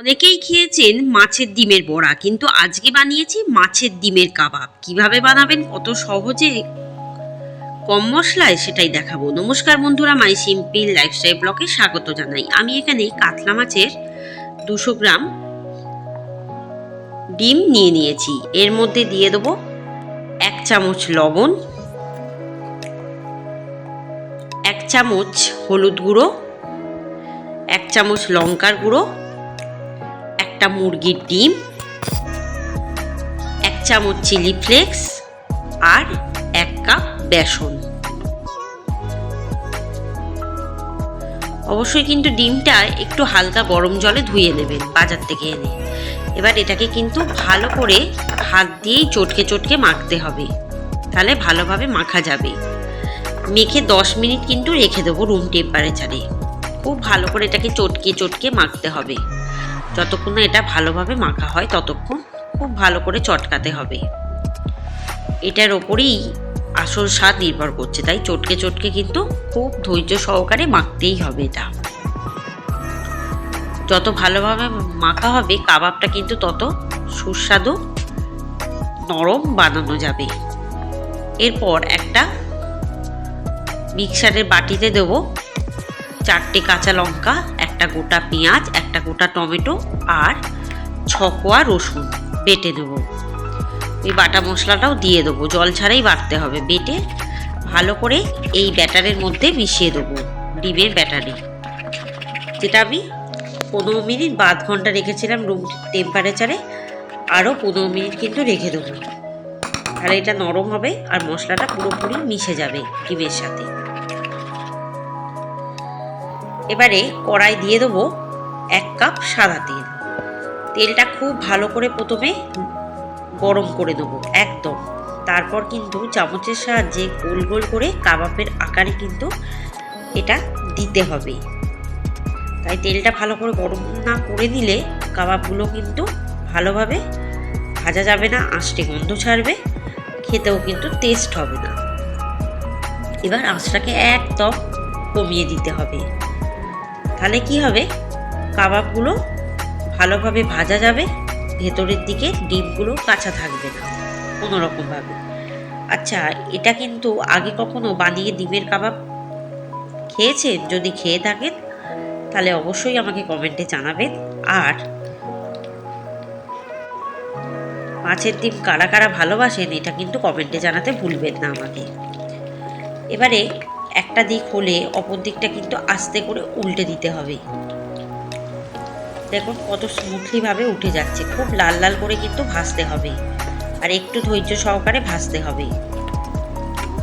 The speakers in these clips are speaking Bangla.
অনেকেই খেয়েছেন মাছের ডিমের বড়া, কিন্তু আজকে বানিয়েছি মাছের ডিমের কাবাব। কীভাবে বানাবেন, কত সহজে, কম মশলায় সেটাই দেখাবো। নমস্কার বন্ধুরা, মাই সিম্পল লাইফস্টাইল ব্লকে স্বাগত জানাই। আমি এখানে কাতলা মাছের দুশো গ্রাম ডিম নিয়ে নিয়েছি। এর মধ্যে দিয়ে দেবো এক চামচ লবণ, এক চামচ হলুদ গুঁড়ো, এক চামচ লঙ্কার গুঁড়ো একটা মুরগির ডিম, এক চামচ চিলি ফ্লেক্স আর এক কাপ বেসন। অবশ্যই কিন্তু ডিমটা একটু হালকা গরম জলে ধুয়ে নেবেন, বাজার থেকে এনে। এবার এটাকে কিন্তু ভালো করে হাত দিয়েই চটকে চটকে মাখতে হবে, তাহলে ভালোভাবে মাখা যাবে। মেখে দশ মিনিট কিন্তু রেখে দেবো রুম টেম্পারেচারে খুব ভালো করে এটাকে চটকে চটকে মাখতে হবে। যতক্ষণ না এটা ভালোভাবে মাখা হয়, ততক্ষণ খুব ভালো করে চটকাতে হবে। এটার ওপরেই আসল স্বাদ নির্ভর করছে, তাই চটকে চটকে কিন্তু খুব ধৈর্য সহকারে মাখতেই হবে এটা। যত ভালোভাবে মাখা হবে, কাবাবটা কিন্তু তত সুস্বাদু, নরম বানানো যাবে। এরপর একটা মিক্সারের বাটিতে দেবো চারটে কাঁচা লঙ্কা একটা গোটা পেঁয়াজ, একটা গোটা টমেটো আর ছকোয়া রসুন বেটে নেব ওই বাটা মশলাটাও দিয়ে দেবো। জল ছাড়াই বাটতে হবে বেটে। ভালো করে এই ব্যাটারের মধ্যে মিশিয়ে দেবো ডিমের ব্যাটারে। যেটা আমি পনেরো মিনিট বা আধ ঘণ্টা রেখেছিলাম রুম টেম্পারেচারে আরও পনেরো মিনিট কিন্তু রেখে দেবো। তাহলে এটা নরম হবে আর মশলাটা পুরোপুরি মিশে যাবে ডিমের সাথে। এবারে কড়াই দিয়ে দেবো এক কাপ সাদা তেল। তেলটা খুব ভালো করে প্রথমে গরম করে দেবো একদম। তারপর কিন্তু চামচের সাহায্যে গোল গোল করে কাবাবের আকারে কিন্তু এটা দিতে হবে। তাই তেলটা ভালো করে গরম না করে দিলে কাবাবগুলো কিন্তু ভালোভাবে ভাজা যাবে না, আঁচটে গন্ধ ছাড়বে, খেতেও কিন্তু টেস্ট হবে না। এবার আঁচটাকে একদম কমিয়ে দিতে হবে। তাহলে কি হবে? কাবাবগুলো ভালোভাবে ভাজা যাবে, ভেতরের দিকে ডিমগুলো কাঁচা থাকবে না কোনো রকমভাবে আচ্ছা এটা কিন্তু আগে কখনো বানিয়ে ডিমের কাবাব খেয়েছেন যদি খেয়ে থাকেন, তাহলে অবশ্যই আমাকে কমেন্টে জানাবেন। আর মাছের ডিম কারা কারা ভালোবাসেন, এটা কিন্তু কমেন্টে জানাতে ভুলবেন না আমাকে। এবারে একটা দিক হলে অপর দিকটা কিন্তু আস্তে করে উল্টে দিতে হবে। দেখুন কত স্মুথলিভাবে উঠে যাচ্ছে। খুব লাল লাল করে কিন্তু ভাজতে হবে। আর একটু ধৈর্য সহকারে ভাজতে হবে।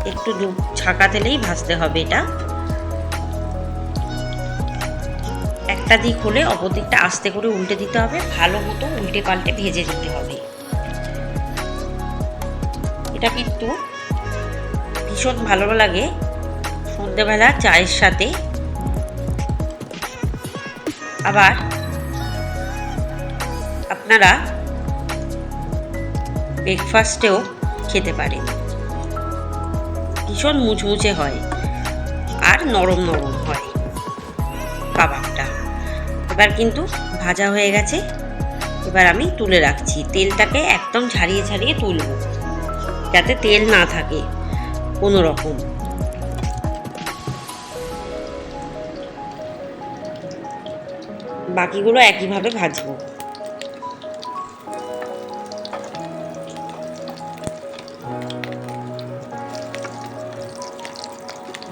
একটু ছাকা তেলেই ভাজতে হবে এটা। একটা দিক হলে অপর দিকটা আস্তে করে উল্টে দিতে হবে। ভালো মতো উল্টে পাল্টে ভেজে দিতে হবে। এটা কিন্তু ভীষণ ভালো লাগে। সন্ধ্যেবেলা চায়ের সাথে। আবার আপনারা ব্রেকফাস্টেও খেতে পারেন। ভীষণ মুচমুচে হয় আর নরম নরম হয় কাবাবটা। এবার কিন্তু ভাজা হয়ে গেছে। এবার আমি তুলে রাখছি। তেলটাকে একদম ঝারিয়ে ঝারিয়ে তুলব। যাতে তেল না থাকে কোনো রকম। বাকিগুলো একইভাবে ভাজবো।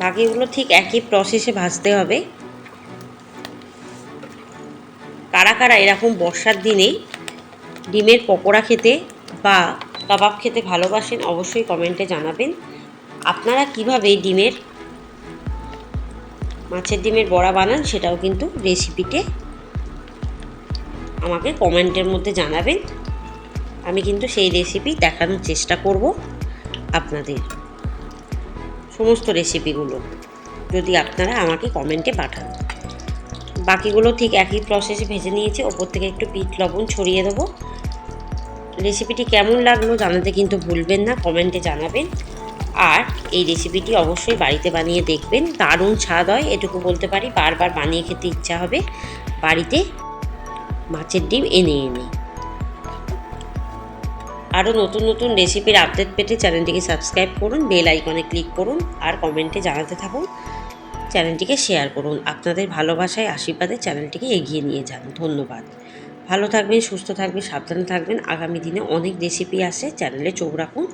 বাকিগুলো ঠিক একই প্রসেসে ভাজতে হবে। কারা কারা এরকম বর্ষার দিনে ডিমের পকোড়া খেতে বা কাবাব খেতে ভালোবাসেন অবশ্যই কমেন্টে জানাবেন। আপনারা কীভাবে ডিমের, মাছের ডিমের বড়া বানান সেটাও কিন্তু রেসিপিতে আমাকে কমেন্টের মধ্যে জানাবেন। আমি কিন্তু সেই রেসিপি দেখানোর চেষ্টা করব আপনাদের। সমস্ত রেসিপিগুলো যদি আপনারা আমাকে কমেন্টে পাঠান। বাকিগুলো ঠিক একই প্রসেসে ভেজে নিয়েছি। ওপর থেকে একটু পিঠ লবণ ছড়িয়ে দেবো। রেসিপিটি কেমন লাগল জানাতে কিন্তু ভুলবেন না, কমেন্টে জানাবেন। আর এই রেসিপিটি অবশ্যই বাড়িতে বানিয়ে দেখবেন। দারুণ স্বাদ হয়, এটুকু বলতে পারি। বারবার বানিয়ে খেতে ইচ্ছা হবে। বাড়িতে মাছের ডিম এনে এনে। আরও নতুন নতুন রেসিপির আপডেট পেতে চ্যানেলটিকে সাবস্ক্রাইব করুন বেল আইকনে ক্লিক করুন, আর কমেন্টে জানাতে থাকুন চ্যানেলটিকে শেয়ার করুন। আপনাদের ভালোবাসায়, আশীর্বাদে চ্যানেলটিকে এগিয়ে নিয়ে যান। ধন্যবাদ। ভালো থাকবেন, সুস্থ থাকবেন, সাবধানে থাকবেন। আগামী দিনে অনেক রেসিপি আসে চ্যানেলে চোখ রাখুন।